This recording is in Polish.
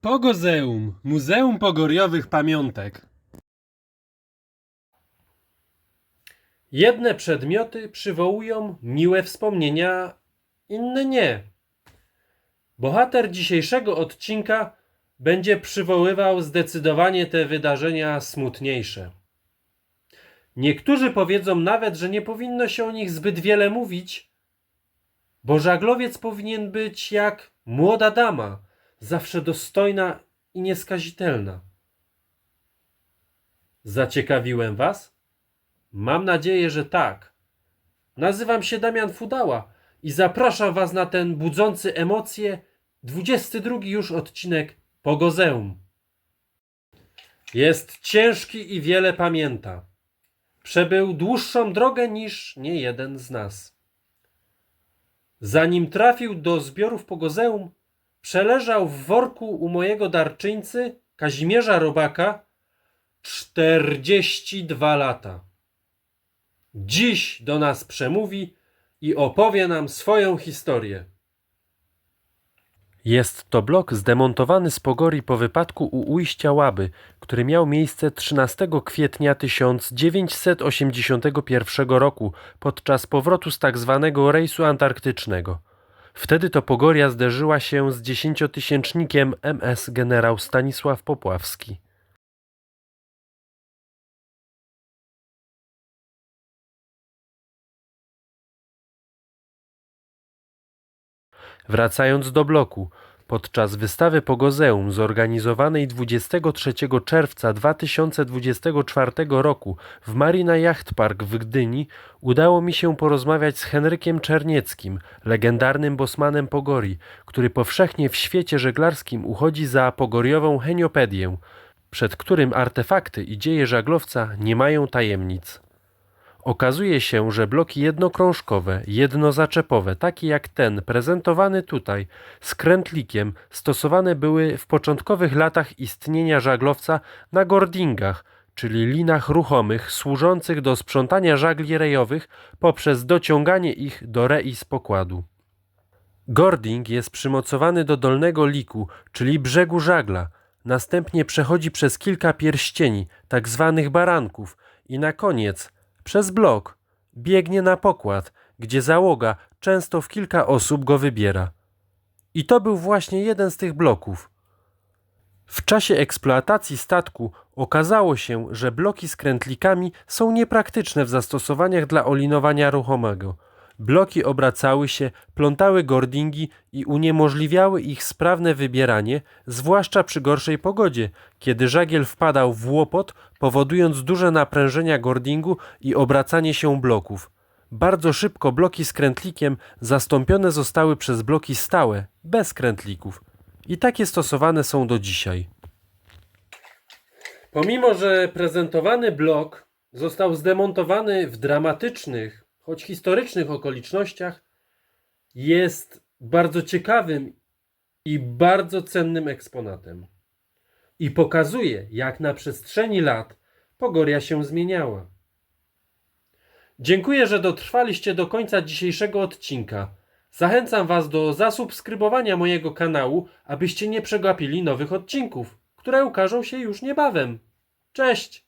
Pogozeum, Muzeum Pogoriowych Pamiątek. Jedne przedmioty przywołują miłe wspomnienia, inne nie. Bohater dzisiejszego odcinka będzie przywoływał zdecydowanie te wydarzenia smutniejsze. Niektórzy powiedzą nawet, że nie powinno się o nich zbyt wiele mówić, bo żaglowiec powinien być jak młoda dama, zawsze dostojna i nieskazitelna. Zaciekawiłem Was? Mam nadzieję, że tak. Nazywam się Damian Fudała i zapraszam Was na ten budzący emocje 22 już odcinek Pogozeum. Jest ciężki i wiele pamięta. Przebył dłuższą drogę niż nie jeden z nas. Zanim trafił do zbiorów Pogozeum, przeleżał w worku u mojego darczyńcy Kazimierza Robaka 42 lata. Dziś do nas przemówi i opowie nam swoją historię. Jest to blok zdemontowany z Pogori po wypadku u ujścia Łaby, który miał miejsce 13 kwietnia 1981 roku podczas powrotu z tak zwanego rejsu antarktycznego. Wtedy to Pogoria zderzyła się z dziesięciotysięcznikiem MS generał Stanisław Popławski. Wracając do bloku, podczas wystawy Pogozeum zorganizowanej 23 czerwca 2024 roku w Marina Yacht Park w Gdyni udało mi się porozmawiać z Henrykiem Czernieckim, legendarnym bosmanem Pogori, który powszechnie w świecie żeglarskim uchodzi za pogoriową heniopedię, przed którym artefakty i dzieje żaglowca nie mają tajemnic. Okazuje się, że bloki jednokrążkowe, jednozaczepowe, takie jak ten prezentowany tutaj, z krętlikiem, stosowane były w początkowych latach istnienia żaglowca na gordingach, czyli linach ruchomych służących do sprzątania żagli rejowych poprzez dociąganie ich do rei z pokładu. Gording jest przymocowany do dolnego liku, czyli brzegu żagla, następnie przechodzi przez kilka pierścieni, tak zwanych baranków i na koniec przez blok biegnie na pokład, gdzie załoga często w kilka osób go wybiera. I to był właśnie jeden z tych bloków. W czasie eksploatacji statku okazało się, że bloki z krętlikami są niepraktyczne w zastosowaniach dla olinowania ruchomego. Bloki obracały się, plątały gordingi i uniemożliwiały ich sprawne wybieranie, zwłaszcza przy gorszej pogodzie, kiedy żagiel wpadał w łopot, powodując duże naprężenia gordingu i obracanie się bloków. Bardzo szybko bloki z krętlikiem zastąpione zostały przez bloki stałe, bez krętlików. I takie stosowane są do dzisiaj. Pomimo, że prezentowany blok został zdemontowany w dramatycznych, choć historycznych okolicznościach, jest bardzo ciekawym i bardzo cennym eksponatem. I pokazuje, jak na przestrzeni lat Pogoria się zmieniała. Dziękuję, że dotrwaliście do końca dzisiejszego odcinka. Zachęcam Was do zasubskrybowania mojego kanału, abyście nie przegapili nowych odcinków, które ukażą się już niebawem. Cześć!